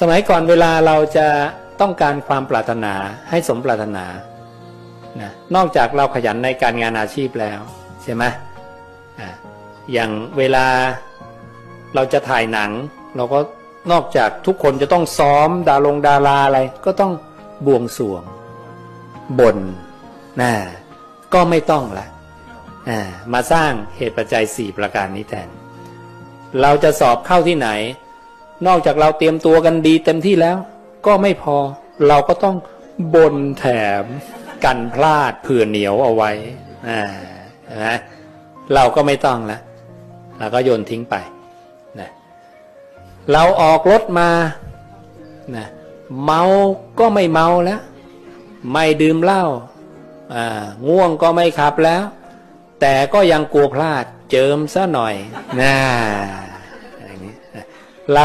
สมัยก่อนเวลาเราจะต้องการความปรารถนาให้สมปรารถนานะนอกจากเราขยันในการงานอาชีพแล้วใช่ไหมอย่างเวลาเราจะถ่ายหนัง เราก็นอกจากทุกคนจะต้องซ้อมดาลงดาราอะไร ก็ต้องบวงสวงบนนะก็ไม่ต้องละมาสร้างเหตุปัจจัยสี่ประการนี้แทน เราจะสอบเข้าที่ไหน นอกจากเราเตรียมตัวกันดีเต็มที่แล้ว ก็ไม่พอเราก็ต้องบนแถมกันพลาดเผื่อเหนียวเอาไว้อ่านไหมเราก็ไม่ต้องละเราก็โยนทิ้งไปนะเราออกรถมานะเมาก็ไม่เมาแล้ว ไม่ดื่มเหล้าอ่าง่วงก็ไม่ขับแล้ว แต่ก็ยังกลัวพลาดเจิมซะหน่อยนะ